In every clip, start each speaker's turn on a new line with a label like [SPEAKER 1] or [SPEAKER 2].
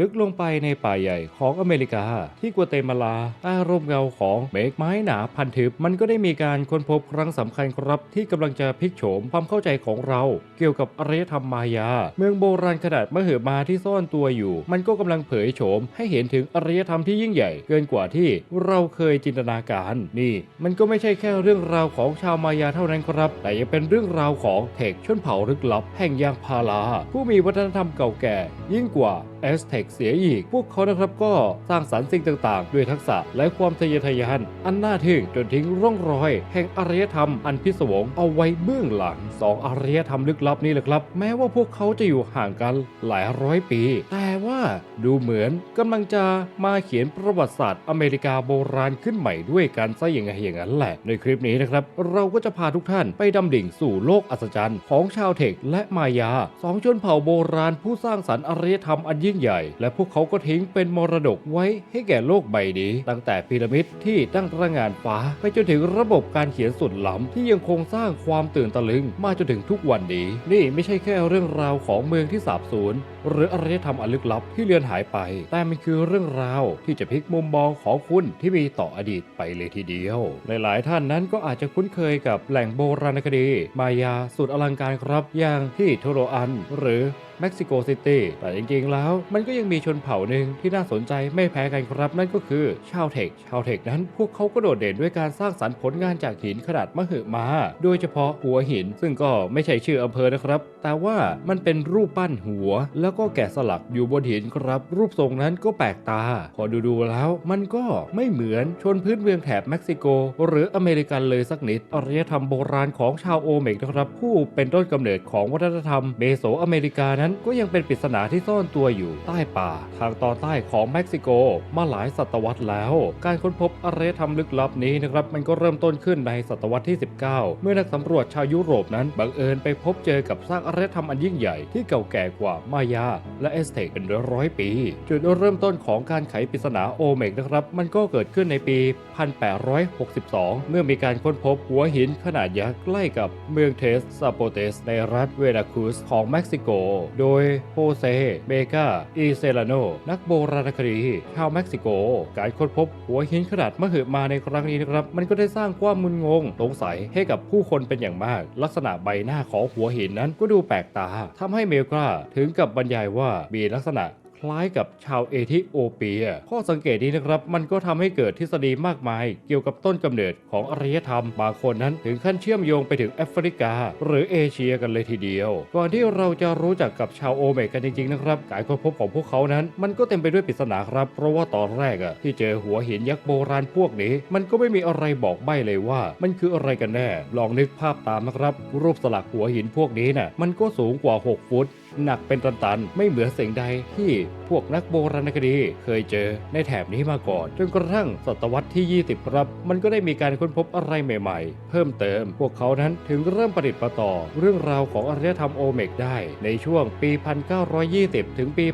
[SPEAKER 1] ลึกลงไปในป่าใหญ่ของอเมริกา ที่กัวเตมาลาใต้ร่มเงาของเมฆไม้หนาพันทึบมันก็ได้มีการค้นพบครั้งสำคัญครับ ที่กำลังจะพลิกโฉมความเข้าใจของเรา เกี่ยวกับอารยธรรมมายา เมืองโบราณขนาดมหึมาที่ซ่อนตัวอยู่ มันก็กำลังเผยโฉมให้เห็นถึงอารยธรรมที่ยิ่งใหญ่ เกินกว่าที่เราเคยจินตนาการ นี่ มันก็ไม่ใช่แค่เรื่องราวของชาวมายาเท่านั้นครับ แต่ยังเป็นเรื่องราวของเทคชนเผ่าลึกลับ แห่งยางพาราผู้มีวัฒนธรรมเก่าแก่ ยิ่งกว่าแอสเท็กเสียอีก พวกเขานะครับก็สร้างสรรค์สิ่งต่างๆ ด้วยทักษะและความทะเยอทะยาน อันน่าทึ่งจนทิ้งร่องรอย แห่งอารยธรรมอันพิศวงเอาไว้เบื้องหลังสองอารยธรรมลึกลับนี่แหละครับ แม้ว่าพวกเขาจะอยู่ห่างกันหลายร้อยปี แต่ ว่าดูเหมือนกำลังจะมาเขียนประวัติศาสตร์อเมริกาโบราณขึ้นใหม่ด้วยกันซะอย่างไงอย่างนั้นแหละ ในคลิปนี้นะครับ เราก็จะพาทุกท่านไปดำดิ่งสู่โลกอัศจรรย์ของชาวเทคและมายาสองชนเผ่าโบราณผู้สร้างสรรค์อารยธรรมอันยิ่งใหญ่ และพวกเขาก็ทิ้งเป็นมรดกไว้ให้แก่โลกใบนี้ ตั้งแต่พีระมิดที่ตั้งระงานฟ้า ไปจนถึงระบบการเขียนสุดล้ำที่ยังคงสร้างความตื่นตะลึงมาจนถึงทุกวันนี้ นี่ไม่ใช่แค่เรื่องราวของเมืองที่สาบสูญหรืออารยธรรมอันลึกลับที่เลือนหายไป แต่มันคือเรื่องราวที่จะพลิกมุมมองของคุณที่มีต่ออดีตไปเลยทีเดียว หลายๆ ท่านนั้นก็อาจจะคุ้นเคยกับแหล่งโบราณคดี มายาสุดอลังการครับอย่างที่โทโรอัน หรือ เม็กซิโกซิตี้แต่จริงๆ แล้ว มันก็ยังมีชนเผ่าหนึ่งที่น่าสนใจไม่แพ้กันครับนั่นก็คือชาวเทคชาวเทคนั้นพวกเขาก็โดดเด่นด้วยการสร้างสรรค์ผลงานจากหินขนาดมหึมา โดยเฉพาะหัวหิน ซึ่งก็ไม่ใช่ชื่ออำเภอนะครับ แต่ว่ามันเป็นรูปปั้นหัว แล้วก็แกะสลักอยู่บนหินครับ รูปทรงนั้นก็แปลกตา พอดูๆแล้ว มันก็ไม่เหมือนชนพื้นเมืองแถบเม็กซิโก หรืออเมริกันเลยสักนิดอารยธรรมโบราณของชาวโอเมกนะครับ ผู้เป็นต้นกำเนิดของวัฒนธรรมเมโสอเมริกานั้นก็ยังเป็นปริศนาที่ซ่อนตัวอยู่ใต้ป่า ทางตอนใต้ของเม็กซิโกมาหลายศตวรรษแล้ว การค้นพบอารยธรรมลึกลับนี้นะครับมันก็เริ่มต้นขึ้นในศตวรรษที่ 19 เมื่อนักสำรวจชาวยุโรปนั้นบังเอิญไปพบเจอกับซากอารยธรรมอันยิ่งใหญ่ที่เก่าแก่กว่ามายา และเอสเทกเป็นร้อยปี จุดเริ่มต้นของการไขปริศนาโอเมกนะครับมันก็เกิดขึ้นในปี 1862 เมื่อมีการค้นพบหัวหินขนาดยักษ์ใกล้กับเมืองเทสซาโปเตสในรัฐเวราคุสของเม็กซิโกโดยโฮเซเบกาอีเซลาโน นักโบราณคดีชาวเม็กซิโก การค้นพบหัวหินขนาดมหึมาในครั้งนี้นะครับ มันก็ได้สร้างความมึนงงสงสัยให้กับผู้คนเป็นอย่างมาก ลักษณะใบหน้าของหัวหินนั้นก็ดูแปลกตาทำให้เมลกาถึงกับบรรยายว่ามีลักษณะ ล้ายกับชาวเอธิโอเปีย ข้อสังเกตนี้นะครับ มันก็ทำให้เกิดทฤษฎีมากมาย เกี่ยวกับต้นกำเนิดของอารยธรรม บางคนนั้นถึงขั้นเชื่อมโยงไปถึงแอฟริกา หรือเอเชียกันเลยทีเดียว ก่อนที่เราจะรู้จักกับชาวโอเมกกันจริงๆนะครับ การค้นพบของพวกเขานั้น มันก็เต็มไปด้วยปริศนาครับ เพราะว่าตอนแรกอะที่เจอหัวหินยักษ์โบราณพวกนี้ มันก็ไม่มีอะไรบอกใบ้เลยว่า มันคืออะไรกันแน่ ลองนึกภาพตามนะครับ รูปสลักหัวหินพวกนี้น่ะมันก็สูงกว่า 6 ฟุต หนักเป็นตันๆ ไม่เหมือนสิ่งใดที่พวกนักโบราณคดีเคยเจอในแถบนี้มาก่อน จนกระทั่งศตวรรษที่ 20 ครับ มันก็ได้มีการค้นพบอะไรใหม่ๆ เพิ่มเติม พวกเขานั้นถึงเริ่มประดิษฐ์ประต่อ เรื่องราวของอารยธรรมโอเมกได้ในช่วงปี 1920 ถึงปี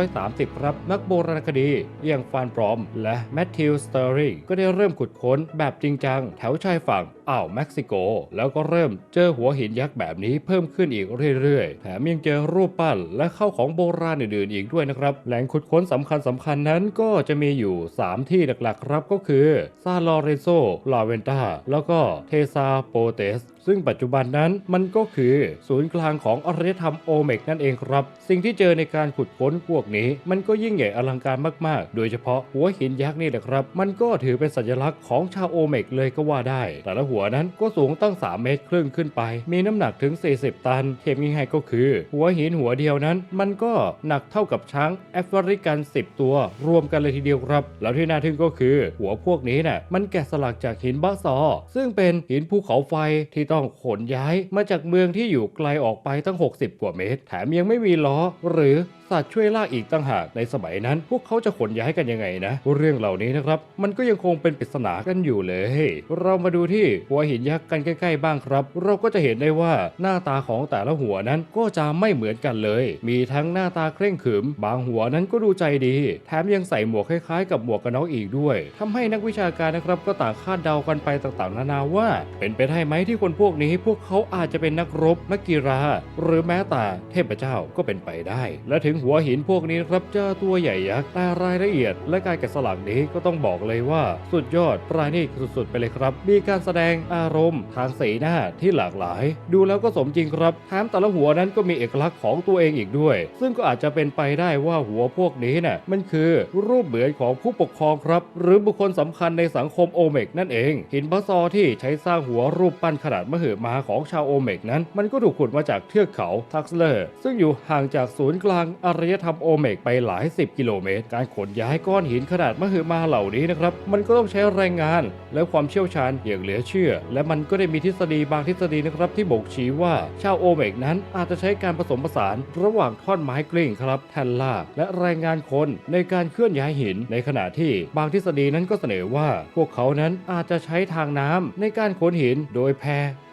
[SPEAKER 1] 1930 ครับ นักโบราณคดีอย่างฟานปรอม และแมทธิวสเตอริงก็ได้เริ่มขุดค้นแบบจริงจังแถวชายฝั่ง อ่าวเม็กซิโก แล้วก็เริ่มเจอหัวหินยักษ์แบบนี้เพิ่มขึ้นอีกเรื่อยๆ แถมยังเจอรูปปั้นและเข้าของโบราณอื่นๆอีกด้วยนะครับ แหล่งขุดค้นสำคัญสำคัญนั้นก็จะมีอยู่ 3 ที่หลักๆ ครับก็คือซาลอเรโซลาเวนตาแล้วก็เทซาโปเตส ซึ่งปัจจุบันนั้นมันก็คือศูนย์กลางของอารยธรรมโอเมกนั่นเองครับ สิ่งที่เจอในการขุดค้นพวกนี้ มันก็ยิ่งใหญ่อลังการมากๆ โดยเฉพาะหัวหินยักษ์นี่แหละครับ มันก็ถือเป็นสัญลักษณ์ของชาวโอเมกเลยก็ว่าได้ แต่ละหัวนั้นก็สูงตั้ง 3 เมตรครึ่งขึ้นไป มีน้ำหนักถึง 40 ตันเทียบง่ายๆก็คือ หัวหินหัวเดียวนั้น มันก็หนักเท่ากับช้างแอฟริกัน 10 ตัว รวมกันเลยทีเดียวครับ แล้วที่น่าทึ่งก็คือ หัวพวกนี้น่ะมันแกะสลักจากหินบาซอร์ซึ่งเป็นหินภูเขาไฟที่ต้องขนย้ายมาจากเมืองที่อยู่ไกลออกไปตั้ง 60 กว่าเมตร แถมยังไม่มีล้อหรือสัตว์ช่วยลากอีกต่างหากในสมัยนั้น พวกเขาจะขนย้ายกันยังไงนะ เรื่องเหล่านี้นะครับ มันก็ยังคงเป็นปริศนากันอยู่เลย เรามาดูที่หัวหินยักษ์กันใกล้ๆบ้างครับ เราก็จะเห็นได้ว่าหน้าตาของแต่ละหัวนั้นก็จะไม่เหมือนกันเลย มีทั้งหน้าตาเคร่งขรึม บางหัวนั้นก็ดูใจดี แถมยังใส่หมวกคล้ายๆ กับหมวกกันน็อกอีกด้วยทำให้นักวิชาการนะครับก็ต่างคาดเดากันไปต่างๆ นานาว่า เป็นไปได้ไหมที่คนพวกนี้ พวกเขาอาจจะเป็นนักรบนักกีฬาหรือแม้แต่เทพเจ้าก็เป็นไปได้ และถึงหัวหินพวกนี้นะครับเจอตัวใหญ่ยักษ์แต่รายละเอียด และการแกะสลักนี้ก็ต้องบอกเลยว่า สุดยอดปราณีตสุดๆไปเลยครับ มีการแสดงอารมณ์ ทางสีหน้าที่หลากหลาย ดูแล้วก็สมจริงครับแถมแต่ละหัวนั้นก็มีเอกลักษณ์ของตัวเองอีกด้วย ซึ่งก็อาจจะเป็นไปได้ว่าหัวพวกนี้น่ะมันคือรูปเหมือนของผู้ปกครองครับ หรือบุคคลสำคัญในสังคมโอเมกนั่นเอง หินบาซอที่ใช้สร้างหัวรูปปั้นขนาดมหึมาของชาวโอเมกนั้น มันก็ถูกขุดมาจากเทือกเขาทักสเลอร์ซึ่งอยู่ห่างจากศูนย์กลางอารยธรรมโอเมกไปหลายสิบกิโลเมตร การขนย้ายก้อนหินขนาดมหึมาเหล่านี้นะครับ มันก็ต้องใช้แรงงานและความเชี่ยวชาญอย่างเหลือเชื่อ และมันก็ได้มีทฤษฎีบางทฤษฎีนะครับที่บ่งชี้ว่าชาวโอเมกนั้นอาจจะใช้การผสมผสาน ระหว่างท่อนไม้กลิ้งครับแทนลากและแรงงานคนในการเคลื่อนย้ายหิน ในขณะที่บางทฤษฎีนั้นก็เสนอว่า พวกเขานั้นอาจจะใช้ทางน้ำในการขนหินโดยแพ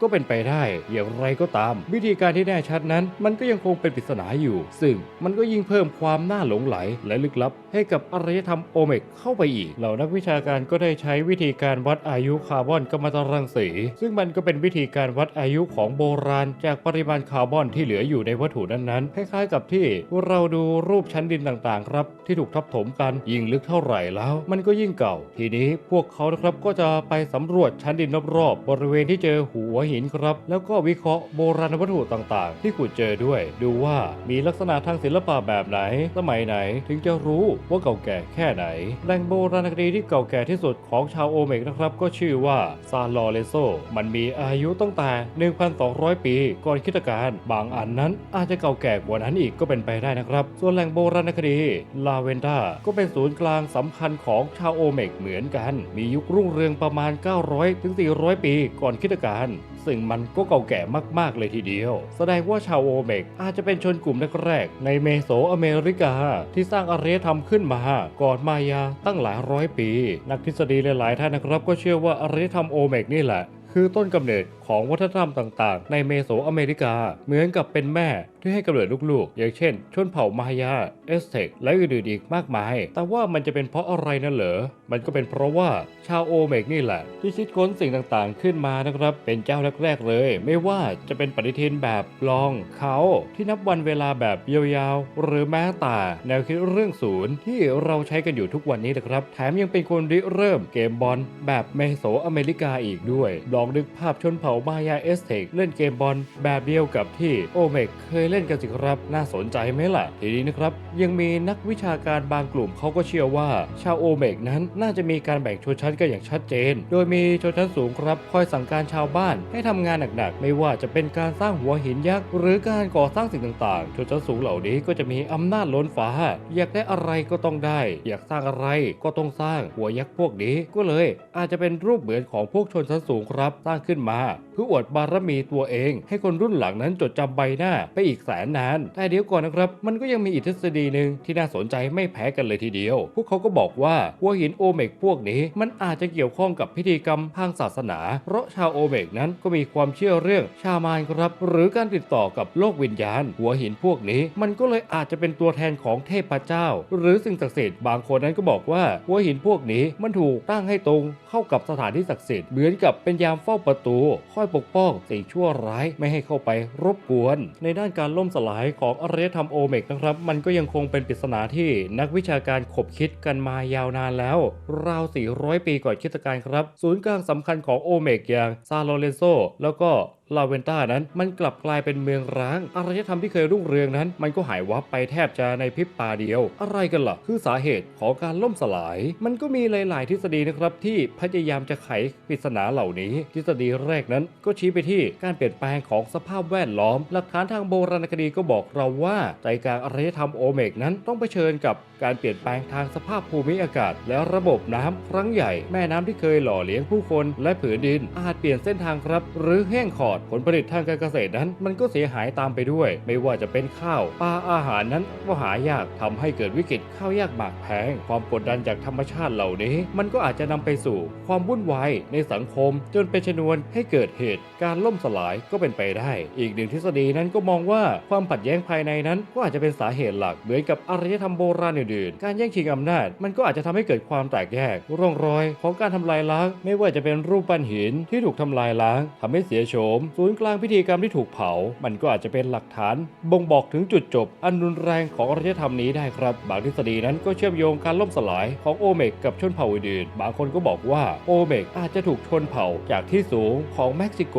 [SPEAKER 1] ก็เป็นไปได้ อย่างไรก็ตาม วิธีการที่แน่ชัดนั้น มันก็ยังคงเป็นปริศนาอยู่ ซึ่งมันก็ยิ่งเพิ่มความน่าหลงไหลและลึกลับ ให้กับอารยธรรมโอเมกเข้าไปอีก เหล่านักวิชาการก็ได้ใช้วิธีการวัดอายุคาร์บอนกัมมันตรังสี ซึ่งมันก็เป็นวิธีการวัดอายุของโบราณ จากปริมาณคาร์บอนที่เหลืออยู่ในวัตถุนั้นๆคล้ายๆกับที่เราดูรูปชั้นดินต่างๆ ครับที่ถูกทับถมกันยิ่งลึกเท่าไหร่แล้ว มันก็ยิ่งเก่า ทีนี้พวกเขานะครับก็จะไปสำรวจชั้นดินรอบๆบริเวณที่เจอหัวหินครับ แล้วก็วิเคราะห์โบราณวัตถุต่างๆ ที่ขุดเจอด้วย ดูว่ามีลักษณะทางศิลปะแบบไหน สมัยไหนถึงจะรู้ว่าเก่าแก่แค่ไหนแหล่งโบราณคดีที่เก่าแก่ที่สุดของชาวโอเมกนะครับ ก็ชื่อว่าซาลอเรโซ มันมีอายุตั้งแต่ 1,200 ปี ก่อนคริสตกาลบางอันนั้นอาจจะเก่าแก่กว่านั้นอีกก็เป็นไปได้นะครับ ส่วนแหล่งโบราณคดีลาเวนดาก็เป็นศูนย์กลางสำคัญของชาวโอเมกเหมือนกัน มียุครุ่งเรืองประมาณ 900 ถึง 400 ปี ก่อนคริสตกาลซึ่งมันก็เก่าแก่มาก ๆ เลยทีเดียว แสดงว่าชาวโอเมกอาจจะเป็นชนกลุ่มแรกๆในเมโสอเมริกา ที่สร้างอารยธรรมขึ้นมาก่อนมายาตั้งหลายร้อยปี นักทฤษฎีหลายๆท่านนะครับก็เชื่อว่าอารยธรรมโอเมกนี่แหละ คือต้นกำเนิดของวัฒนธรรมต่างๆ ในเมโสอเมริกา เหมือนกับเป็นแม่ที่ให้กำเนิดลูกๆ อย่างเช่น ชนเผ่ามายา เอสเทกและอื่นๆอีกมากมาย แต่ว่ามันจะเป็นเพราะอะไรนั่นเหรอ มันก็เป็นเพราะว่าชาวโอเมกนี่แหละ ที่คิดค้นสิ่งต่างๆ ขึ้นมานะครับ เป็นเจ้าแรกๆเลย ไม่ว่าจะเป็นปฏิทินแบบลองเขาที่นับวันเวลาแบบยาวๆ หรือแม้แต่แนวคิดเรื่องศูนย์ที่เราใช้กันอยู่ทุกวันนี้นะครับ แถมยังเป็นคนริเริ่มเกมบอลแบบเมโสอเมริกาอีกด้วยลองนึกภาพชนเผ่ามายาเอสเทกเล่นเกมบอลแบบเดียวกับที่โอเมกเคยเล่นกันสิครับ น่าสนใจไหมล่ะ ทีนี้นะครับ ยังมีนักวิชาการบางกลุ่มเขาก็เชื่อว่า ชาวโอเมกนั้นน่าจะมีการแบ่งชนชั้นกันอย่างชัดเจน โดยมีชนชั้นสูงครับ คอยสั่งการชาวบ้านให้ทำงานหนักๆ ไม่ว่าจะเป็นการสร้างหัวหินยักษ์หรือการก่อสร้างสิ่งต่างๆ ชนชั้นสูงเหล่านี้ก็จะมีอำนาจล้นฟ้า อยากได้อะไรก็ต้องได้ อยากสร้างอะไรก็ต้องสร้างหัวยักษ์พวกนี้ก็เลย อาจจะเป็นรูปเหมือนของพวกชนชั้นสูงครับสร้างขึ้นมา เพื่ออวดบารมีตัวเอง ให้คนรุ่นหลังนั้นจดจำใบหน้าไปอีกแสนนาน แต่เดี๋ยวก่อนนะครับ มันก็ยังมีอีกทฤษฎีหนึ่งที่น่าสนใจไม่แพ้กันเลยทีเดียว พวกเขาก็บอกว่าหัวหินโอเมกพวกนี้ มันอาจจะเกี่ยวข้องกับพิธีกรรมทางศาสนา เพราะชาวโอเมกนั้นก็มีความเชื่อเรื่องชามานครับ หรือการติดต่อกับโลกวิญญาณ หัวหินพวกนี้ มันก็เลยอาจจะเป็นตัวแทนของเทพเจ้า หรือสิ่งศักดิ์สิทธิ์บางคนนั้นก็บอกว่าหัวหินพวกนี้มันถูกตั้งให้ตรงเข้ากับสถานที่ศักดิ์สิทธิ์เหมือนกับเป็นยามเฝ้าประตู คอยปกป้องสิ่งชั่วร้ายไม่ให้เข้าไปรบกวน ในด้านการล่มสลายของอารยธรรมโอเมกนะครับ มันก็ยังคงเป็นปริศนาที่นักวิชาการขบคิดกันมายาวนานแล้ว ราว 400 ปีก่อนคริสตกาลครับ ศูนย์กลางสำคัญของโอเมกอย่างซาโลเรนโซแล้วก็ ลาเวนต้านั้นมันกลับกลายเป็นเมืองร้าง อารยธรรมที่เคยรุ่งเรืองนั้น มันก็หายวับไปแทบจะในพริบตาเดียว อะไรกันล่ะ คือสาเหตุของการล่มสลาย มันก็มีหลาย ๆ ทฤษฎีนะครับที่พยายามจะไขปริศนาเหล่านี้ ทฤษฎีแรกนั้นก็ชี้ไปที่การเปลี่ยนแปลงของสภาพแวดล้อม หลักฐานทางโบราณคดีก็บอกเราว่าใจกลางอารยธรรมโอเมกนั้นต้องเผชิญกับการเปลี่ยนแปลงทางสภาพภูมิอากาศ และระบบน้ำครั้งใหญ่ แม่น้ำที่เคยหล่อเลี้ยงผู้คน และผืนดินอาจเปลี่ยนเส้นทางครับ หรือแห้งขอดผลผลิตทางการเกษตรนั้น มันก็เสียหายตามไปด้วย ไม่ว่าจะเป็นข้าวปลาอาหารนั้นก็หายากทำให้เกิดวิกฤตข้าวยากหมากแพง ความกดดันจากธรรมชาติเหล่านี้ มันก็อาจจะนำไปสู่ความวุ่นวายในสังคม จนเป็นชนวนให้เกิดเหตุการล่มสลายก็เป็นไปได้ อีกหนึ่งทฤษฎีนั้นก็มองว่าความขัดแย้งภายในนั้นก็อาจจะเป็นสาเหตุหลักเหมือนกับอารยธรรมโบราณอื่นๆ การแย่งชิงอำนาจ มันก็อาจจะทำให้เกิดความแตกแยกร่องรอย ของการทำลายล้าง ไม่ว่าจะเป็นรูปปั้นหินที่ถูกทำลายล้างทำให้เสียโฉมศูนย์กลางพิธีกรรมที่ถูกเผา มันก็อาจจะเป็นหลักฐาน บ่งบอกถึงจุดจบ อันรุนแรงของอารยธรรมนี้ได้ครับ บางทฤษฎีนั้นก็เชื่อมโยงการล่มสลายของโอเมกกับชนเผ่าอื่นๆบางคนก็บอกว่าโอเมกอาจจะถูกชนเผ่าจากที่สูงของเม็กซิโก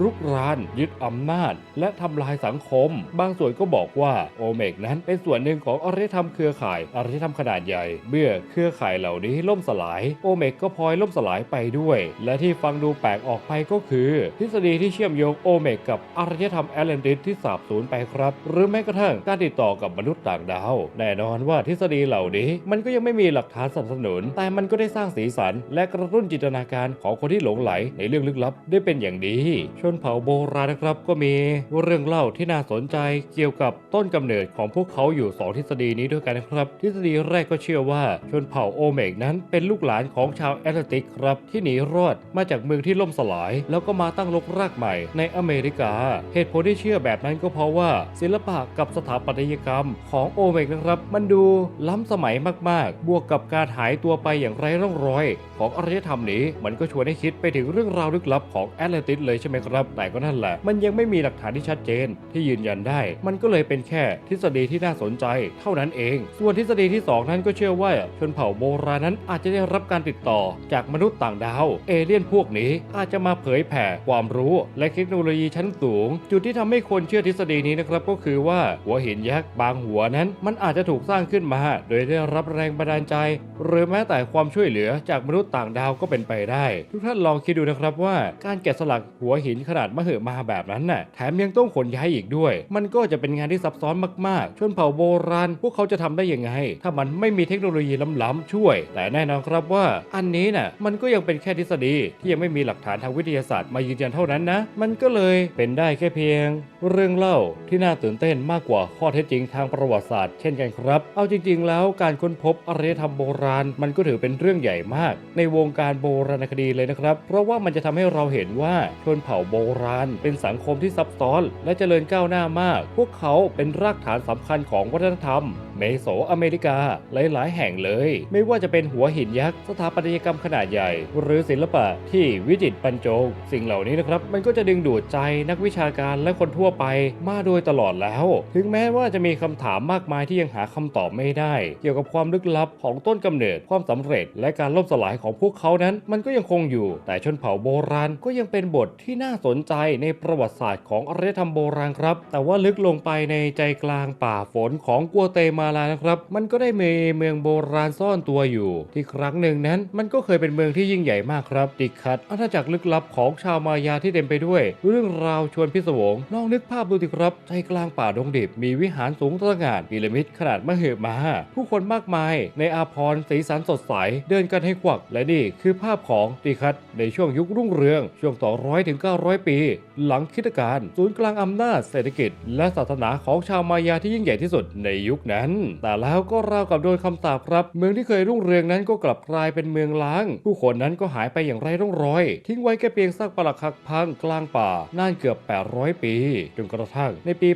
[SPEAKER 1] รุกราน ยึดอำนาจ และทำลายสังคม บางส่วนก็บอกว่าโอเมกนั้นเป็นส่วนหนึ่งของอารยธรรมเครือข่ายอารยธรรมขนาดใหญ่เมื่อเครือข่ายเหล่านี้ล่มสลาย โอเมกก็พลอยล่มสลายไปด้วย และที่ฟังดูแปลกออกไปก็คือ ทฤษฎีที่เชื่อชื่อมโยงโอเมกกับอารยธรรมแอตแลนติสที่สาบสูญไปครับ หรือแม้กระทั่งการติดต่อกับมนุษย์ต่างดาว แน่นอนว่าทฤษฎีเหล่านี้ มันก็ยังไม่มีหลักฐานสนับสนุน แต่มันก็ได้สร้างสีสัน และกระตุ้นจินตนาการของคนที่หลงไหลในเรื่องลึกลับได้เป็นอย่างดี ชนเผ่าโบราณนะครับก็มีเรื่องเล่าที่น่าสนใจเกี่ยวกับต้นกำเนิดของพวกเขาอยู่สองทฤษฎีนี้ด้วยกันนะครับ ทฤษฎีแรกก็เชื่อว่าชนเผ่าโอเมกนั้นเป็นลูกหลานของชาวแอตแลนติกครับที่หนีรอดมาจากเมืองที่ล่มสลาย แล้วก็มาตั้งรกรากใหม่ในอเมริกา เหตุผลที่เชื่อแบบนั้นก็เพราะว่า ศิลปะกับสถาปัตยกรรมของโอเมกนะครับ มันดูล้ำสมัยมากๆ บวกกับการหายตัวไปอย่างไร้ร่องรอย ของอารยธรรมนี้ มันก็ชวนให้คิดไปถึงเรื่องราวลึกลับของแอตแลนติสเลยใช่ไหมครับ แต่ก็นั่นแหละ มันยังไม่มีหลักฐานที่ชัดเจน ที่ยืนยันได้ มันก็เลยเป็นแค่ทฤษฎีที่น่าสนใจ เท่านั้นเอง ส่วนทฤษฎีที่สองนั้นก็เชื่อว่าชนเผ่าโบราณนั้นอาจจะได้รับการติดต่อจากมนุษย์ต่างดาว เอเลี่ยนพวกนี้อาจจะมาเผยแผ่ความรู้และเทคโนโลยีชั้นสูง จุดที่ทำให้คนเชื่อทฤษฎีนี้นะครับก็คือว่าหัวหินยักษ์บางหัวนั้น มันอาจจะถูกสร้างขึ้นมา โดยได้รับแรงบันดาลใจ หรือแม้แต่ความช่วยเหลือจากมนุษย์ต่างดาวก็เป็นไปได้ ทุกท่านลองคิดดูนะครับว่าการแกะสลักหัวหินขนาดมหึมาแบบนั้นน่ะแถมยังต้องขนย้ายอีกด้วย มันก็จะเป็นงานที่ซับซ้อนมากๆ ชนเผ่าโบราณ พวกเขาจะทำได้ยังไง ถ้ามันไม่มีเทคโนโลยีล้ำๆช่วย แต่แน่นอนครับว่า อันนี้น่ะมันก็ยังเป็นแค่ทฤษฎีที่ยังไม่มีหลักฐานทางวิทยาศาสตร์มายืนยันเท่านั้นนะมันก็เลยเป็นได้แค่เพียง เรื่องเล่าที่น่าตื่นเต้นมากกว่าข้อเท็จจริงทางประวัติศาสตร์เช่นกันครับ เอาจริง ๆ แล้วการค้นพบอารยธรรมโบราณ มันก็ถือเป็นเรื่องใหญ่มาก ในวงการโบราณคดีเลยนะครับ เพราะว่ามันจะทำให้เราเห็นว่าชนเผ่าโบราณ เป็นสังคมที่ซับซ้อน และเจริญก้าวหน้ามาก พวกเขาเป็นรากฐานสำคัญของวัฒนธรรม เมโสอเมริกาหลายๆ แห่งเลย ไม่ว่าจะเป็นหัวหินยักษ์สถาปัตยกรรมขนาดใหญ่ หรือศิลปะที่วิจิตรบรรจง สิ่งเหล่านี้นะครับ มันก็จะดึงดูดใจนักวิชาการและคนทั่วไปมาโดยตลอดแล้ว ถึงแม้ว่าจะมีคำถามมากมายที่ยังหาคำตอบไม่ได้ เกี่ยวกับความลึกลับของต้นกำเนิดความสำเร็จ และการล่มสลายของพวกเขานั้น มันก็ยังคงอยู่ แต่ชนเผ่าโบราณก็ยังเป็นบทที่น่าสนใจในประวัติศาสตร์ของอารยธรรมโบราณครับ แต่ว่าลึกลงไปในใจกลางป่าฝนของกัวเตมาลานะครับ มันก็ได้มีเมืองโบราณซ่อนตัวอยู่ ที่ครั้งหนึ่งนั้น มันก็เคยเป็นเมืองที่ยิ่งใหญ่มากครับติคัดอาณาจักรลึกลับของชาวมายาที่เต็มไปด้วย เรื่องราวชวนพิศวงลองนึกภาพดูสิครับใจกลางป่าดงดิบมีวิหารสูงตระหง่านพีระมิดขนาดมหึมา ผู้คนมากมาย ในอาพรณ์สีสันสดใส เดินกันให้ควักและนี่คือภาพของติคัดในช่วงยุครุ่งเรือง ช่วง 200ถึง900 ปี หลังคิดการ ศูนย์กลางอำนาจเศรษฐกิจ และศาสนาของชาวมายาที่ยิ่งใหญ่ที่สุดในยุคนั้นแต่แล้วก็ราวกับโดนคำสาปครับ เมืองที่เคยรุ่งเรืองนั้นก็กลับกลายเป็นเมืองล้าง ผู้คนนั้นก็หายไปอย่างไร้ร่องรอย ทิ้งไว้แค่เพียงซากปรักหักพังกลางป่านานเกือบ 800 ปีจนกระทั่งในปี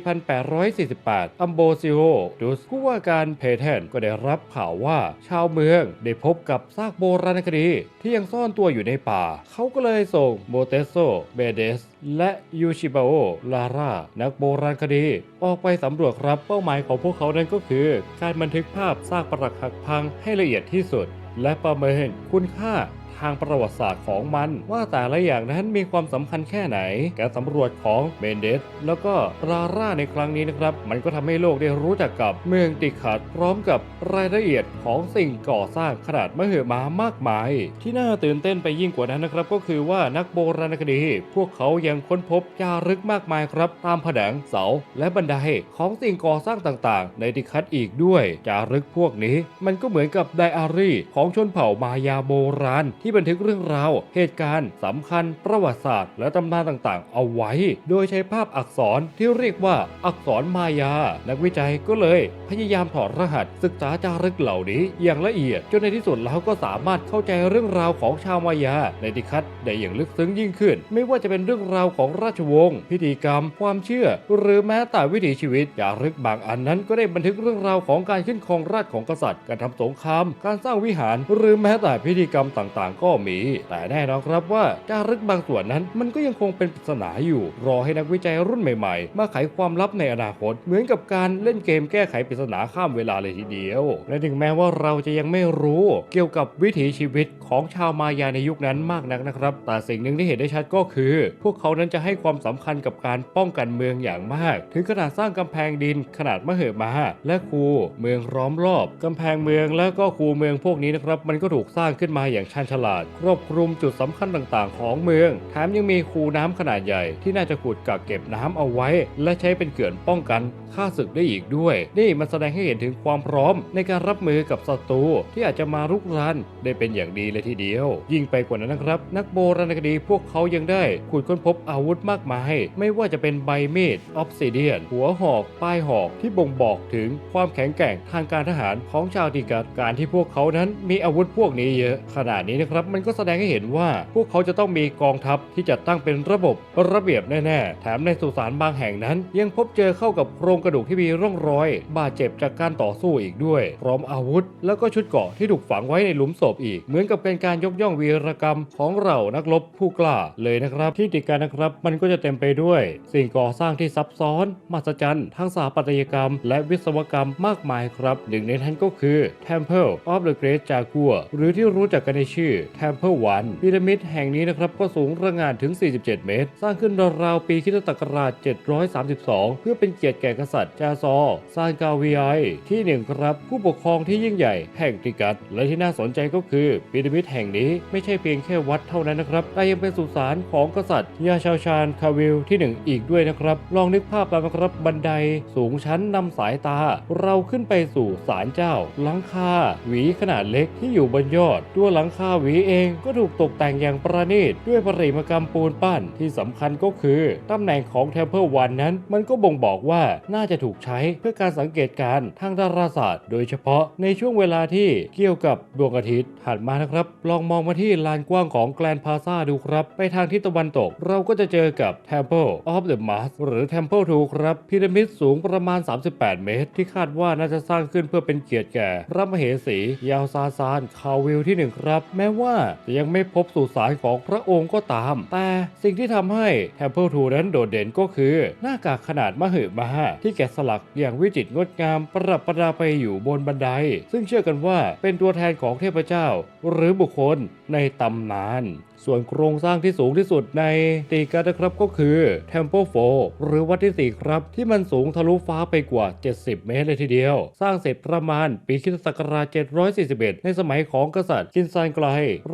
[SPEAKER 1] 1848 อัมโบซิโอดุสผู้ว่าการเพเทนก็ได้รับข่าวว่าชาวเมืองได้พบกับซากโบราณคดีที่ยังซ่อนตัวอยู่ในป่า เขาก็เลยส่งโมเตโซเบเดสและยูชิบาโอลาร่านักโบราณคดี ออกไปสำรวจครับเป้าหมายของพวกเขานั้นก็คือการบันทึกภาพซากปรักหักพังให้ละเอียดที่สุด และประเมินคุณค่า ทางประวัติศาสตร์ของมัน ว่าแต่ละอย่างนั้นมีความสำคัญแค่ไหน การสำรวจของเมนเดสแล้วก็ราร่าในครั้งนี้นะครับ มันก็ทำให้โลกได้รู้จักกับเมืองติคัดพร้อมกับรายละเอียดของสิ่งก่อสร้างขนาดมหึมามากมาย ที่น่าตื่นเต้นไปยิ่งกว่านั้นนะครับ ก็คือว่านักโบราณคดี พวกเขายังค้นพบจารึกมากมายครับ ตามผนังเสา และบันไดของสิ่งก่อสร้างต่างๆ ในติคัดอีกด้วย จารึกพวกนี้ มันก็เหมือนกับไดอารี่ของชนเผ่ามายาโบราณที่บันทึกเรื่องราว เหตุการณ์สำคัญประวัติศาสตร์ และตำนานต่างๆ เอาไว้ โดยใช้ภาพอักษรที่เรียกว่าอักษรมายา นักวิจัยก็เลย พยายามถอดรหัส ศึกษาจารึกเหล่านี้อย่างละเอียด จนในที่สุดแล้วก็สามารถเข้าใจเรื่องราวของชาวมายา ในติคัดได้อย่างลึกซึ้งยิ่งขึ้น ไม่ว่าจะเป็นเรื่องราวของราชวงศ์พิธีกรรม ความเชื่อ หรือแม้แต่วิถีชีวิตจารึกบางอันนั้น ก็ได้บันทึกเรื่องราวของการขึ้นครองราชของกษัตริย์ การทำสงคราม การสร้างวิหาร หรือแม้แต่พิธีกรรมต่างๆางก็มี แต่แน่นอนครับว่าจารึกบางส่วนนั้นมันก็ยังคงเป็นปริศนาอยู่ รอให้นักวิจัยรุ่นใหม่ๆ มาไขความลับในอนาคต เหมือนกับการเล่นเกมแก้ไขปริศนาข้ามเวลาเลยทีเดียว และถึงแม้ว่าเราจะยังไม่รู้เกี่ยวกับวิถีชีวิตของชาวมายาในยุคนั้นมากนักนะครับ แต่สิ่งหนึ่งที่เห็นได้ชัดก็คือ พวกเขานั้นจะให้ความสำคัญกับการป้องกันเมืองอย่างมาก ถึงขนาดสร้างกำแพงดินขนาดมหึมา และคูเมืองล้อมรอบกำแพงเมืองและก็คูเมืองพวกนี้นะครับ มันก็ถูกสร้างขึ้นมาอย่างชาญฉลาด ครอบคลุมจุดสำคัญต่างๆ ของเมือง แถมยังมีคูน้ำขนาดใหญ่ที่น่าจะขุดกักเก็บน้ำเอาไว้ และใช้เป็นเขื่อนป้องกันฆ่าศึกได้อีกด้วย นี่มันแสดงให้เห็นถึงความพร้อมในการรับมือกับศัตรูที่อาจจะมารุกรานได้เป็นอย่างดีเลยทีเดียว ยิ่งไปกว่านั้นนะครับ นักโบราณคดีพวกเขายังได้ขุดค้นพบอาวุธมากมาย ไม่ว่าจะเป็นใบมีดออฟซิเดียน หัวหอก ป้ายหอกที่บ่งบอกถึงความแข็งแกร่งทางการทหารของชาวติกัดการที่พวกเขานั้นมีอาวุธพวกนี้เยอะขนาดนี้นะครับครับมันก็แสดงให้เห็นว่า พวกเขาจะต้องมีกองทัพที่จัดตั้งเป็นระบบระเบียบแน่ๆ แถมในสุสานบางแห่งนั้น ยังพบเจอเข้ากับโครงกระดูกที่มีร่องรอย บาดเจ็บจากการต่อสู้อีกด้วย พร้อมอาวุธ แล้วก็ชุดเกราะที่ถูกฝังไว้ในหลุมศพอีก เหมือนกับเป็นการยกย่องวีรกรรมของเรานักรบผู้กล้าเลยนะครับ ที่ติดกันนะครับ มันก็จะเต็มไปด้วย สิ่งก่อสร้างที่ซับซ้อนมหัศจรรย์ทั้งสถาปัตยกรรม และวิศวกรรมมากมายครับ หนึ่งในนั้นก็คือ Temple of the Great Jaguar หรือที่รู้จักกันในชื่อ Temple One พีระมิดแห่งนี้นะครับก็สูงระงานถึง 47 เมตร สร้างขึ้นราวๆปีคริสตศักราช 732 เพื่อเป็นเกียรติแก่กษัตริย์จาซอซานกาวีไอที่หนึ่งครับ ผู้ปกครองที่ยิ่งใหญ่แห่งติกัด และที่น่าสนใจก็คือพีระมิดแห่งนี้ไม่ใช่เพียงแค่วัดเท่านั้นนะครับแต่ยังเป็นสุสานของกษัตริย์ยาชาชานคาวิลที่หนึ่งอีกด้วยนะครับ ลองนึกภาพตามนะครับบันไดสูงชั้นนำสายตา เราขึ้นไปสู่ศาลเจ้าหลังคาหวีขนาดเล็กที่อยู่บนยอดตัวหลังคาหวีเองก็ถูกตกแต่งอย่างประณีตด้วยประติมากรรมปูนปั้นที่สำคัญก็คือตำแหน่งของเทมเพิลวันนั้น มันก็บ่งบอกว่าน่าจะถูกใช้เพื่อการสังเกตการณ์ทางดาราศาสตร์ โดยเฉพาะในช่วงเวลาที่เกี่ยวกับดวงอาทิตย์ถัดมานะครับ ลองมองมาที่ลานกว้างของแกลนพาซาดูครับ ไปทางทิศตะวันตก เราก็จะเจอกับ Temple of the Mars หรือ Temple 2ครับพีระมิดสูงประมาณ 38 เมตร ที่คาดว่าน่าจะสร้างขึ้นเพื่อเป็นเกียรติแก่พระมเหสียาวซาซานคาวิลที่หนึ่งครับ แม้ว่าว่าจะยังไม่พบสุสานของพระองค์ก็ตาม แต่สิ่งที่ทำให้แทมเพิลทูนั้นโดดเด่นก็คือ หน้ากากขนาดมหึมาที่แกะสลักอย่างวิจิตรงดงามประดับประดาไปอยู่บนบันได ซึ่งเชื่อกันว่าเป็นตัวแทนของเทพเจ้า หรือบุคคลในตำนาน ส่วนโครงสร้างที่สูงที่สุดในตีกัดนะครับก็คือ Temple 4หรือวัดที่ 4 ครับ ที่มันสูงทะลุฟ้าไปกว่า 70 เมตรเลยทีเดียว สร้างเสร็จประมาณปีคริสตศักราช 741 ในสมัยของกษัตริย์กินซานไกล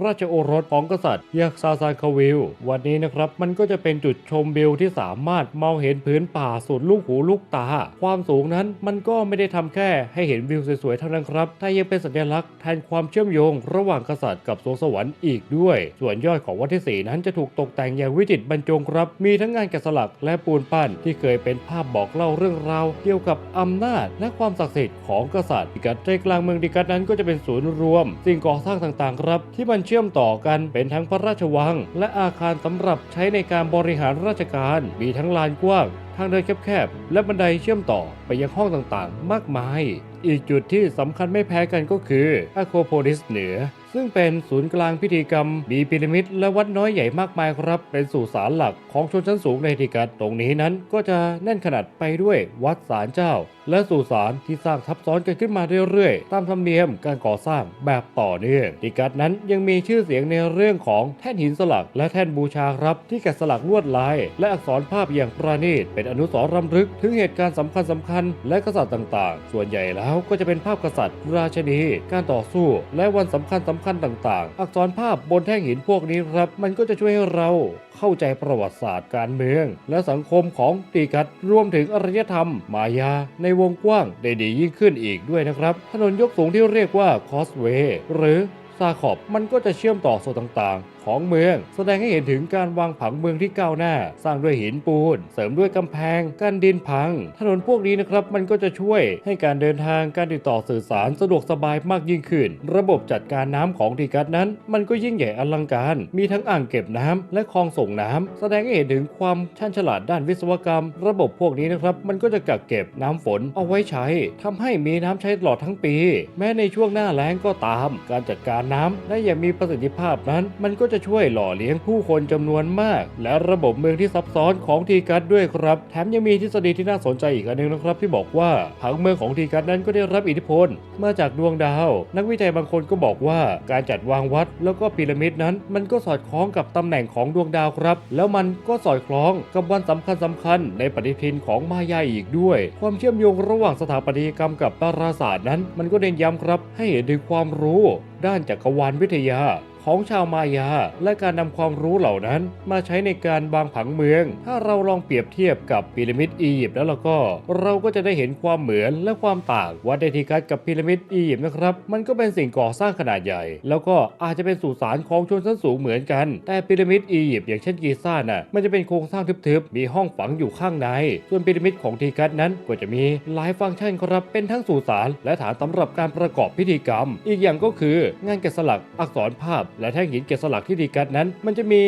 [SPEAKER 1] ราชโอรสของกษัตริย์ยักษ์ซาซานคาวิล วันนี้นะครับมันก็จะเป็นจุดชมวิวที่สามารถมองเห็นพื้นป่าสุดลูกหูลูกตา ความสูงนั้นมันก็ไม่ได้ทำแค่ให้เห็นวิวสวยๆเท่านั้นครับแต่ยังเป็นสัญลักษณ์แทนความเชื่อมโยงระหว่างกษัตริย์กับสวงสวรรค์อีกด้วย ส่วนยอดของวัดที่ 4 นั้นจะถูกตกแต่งอย่างวิจิตรบรรจงครับ มีทั้งงานแกะสลักและปูนปั้นที่เคยเป็นภาพบอกเล่าเรื่องราว เกี่ยวกับอำนาจ และความศักดิ์สิทธิ์ของกษัตริย์ดิกัดใจกลางเมืองดิกัดนั้นก็จะเป็นศูนย์รวม สิ่งก่อสร้างต่างๆครับ ที่มันเชื่อมต่อกันเป็นทั้งพระราชวัง และอาคารสำหรับใช้ในการบริหารราชการ มีทั้งลานกว้างทางเดินแคบๆ และบันไดเชื่อมต่อไปยังห้องต่างๆ มากมาย อีกจุดที่สำคัญไม่แพ้กันก็คืออะโคโพลิสเหนือ ซึ่งเป็นศูนย์กลางพิธีกรรม มีพีระมิดและวัดน้อยใหญ่มากมายครับ เป็นสุสานหลักของชนชั้นสูงในทิกัดตรงนี้นั้นก็จะแน่นขนาดไปด้วยวัดศาลเจ้า และสุสานที่สร้างทับซ้อนกันขึ้นมาเรื่อยๆ ตามธรรมเนียมการก่อสร้างแบบต่อเนื่องทิกัดนั้นยังมีชื่อเสียงในเรื่องของแท่นหินสลักและแท่นบูชาครับที่แกะสลักลวดลาย และอักษรภาพอย่างประณีตเป็นอนุสรณ์รำลึกถึงเหตุการณ์สำคัญสำคัญๆและกษัตริย์ต่างๆ ส่วนใหญ่แล้วก็จะเป็นภาพกษัตริย์ ราชนี การต่อสู้และวันสำคัญสำคัญต่างๆ อักษรภาพบนแท่งหินพวกนี้ครับ มันก็จะช่วยให้เรา เข้าใจประวัติศาสตร์การเมือง และสังคมของตีกัดรวมถึงอารยธรรม มายา ในวงกว้างได้ดียิ่งขึ้นอีกด้วยนะครับ ถนนยกสูงที่เรียกว่าคอสเวย์หรือซาขอบมันก็จะเชื่อมต่อส่วนต่างๆ ของเมือง แสดงให้เห็นถึงการวางผังเมืองที่ก้าวหน้า สร้างด้วยหินปูน เสริมด้วยกำแพงกันดินพัง ถนนพวกนี้นะครับมันก็จะช่วยให้การเดินทางการติดต่อสื่อสารสะดวกสบายมากยิ่งขึ้น ระบบจัดการน้ำของทีกัสนั้น มันก็ยิ่งใหญ่อลังการ มีทั้งอ่างเก็บน้ำและคลองส่งน้ำแสดงให้เห็นถึงความชาญฉลาดด้านวิศวกรรม ระบบพวกนี้นะครับมันก็จะกักเก็บน้ำฝนเอาไว้ใช้ทำให้มีน้ำใช้ตลอดทั้งปี แม้ในช่วงหน้าแล้งก็ตาม การจัดการน้ำได้อย่างมีประสิทธิภาพนั้น มันก็จะช่วยหล่อเลี้ยงผู้คนจำนวนมาก และระบบเมืองที่ซับซ้อนของทีกัสด้วยครับ แถมยังมีทฤษฎีที่น่าสนใจอีกอันหนึงนะครับ ที่บอกว่าผังเมืองของทีกัสนั้นก็ได้รับอิทธิพล มาจากดวงดาว นักวิจัยบางคนก็บอกว่าการจัดวางวัด แล้วก็พีระมิดนั้น มันก็สอดคล้องกับตำแหน่งของดวงดาวครับ แล้วมันก็สอดคล้องกับวันสำคัญสำคัญในปฏิทินของมายาอีกด้วย ความเชื่อมโยงระหว่างสถาปัตยกรรมกับดาราศาสตร์นั้น มันก็เน้นย้ำครับ ให้เห็นถึงความรู้ ด้านจักรวาลวิทยา ของชาวมายา และการนำความรู้เหล่านั้น มาใช้ในการวางผังเมือง ถ้าเราลองเปรียบเทียบกับพีระมิดอียิปต์แล้วเราก็ เราก็จะได้เห็นความเหมือนและความต่างวัดเดทิกัสกับพีระมิดอียิปต์นะครับ มันก็เป็นสิ่งก่อสร้างขนาดใหญ่ แล้วก็อาจจะเป็นสุสานของชนชั้นสูงเหมือนกัน แต่พีระมิดอียิปต์อย่างเช่นกีซ่าน่ะมันจะเป็นโครงสร้างทึบๆมีห้องฝังอยู่ข้างใน ส่วนพีระมิดของทีกัสนั้นก็จะมีหลายฟังก์ชันครับเป็นทั้งสุสานและฐานสำหรับการประกอบพิธีกรรม อีกอย่างก็คืองานแกะสลักอักษรภาพและแท่งหินแกะสลักที่ดีกัดนั้น มันจะมี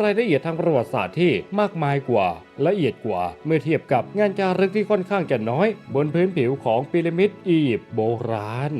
[SPEAKER 1] รายละเอียดทางประวัติศาสตร์ที่มากมายกว่า ละเอียดกว่าเมื่อเทียบกับงานจารึกที่ค่อนข้างจะน้อย บนพื้นผิวของพีระมิดอียิปต์โบราณ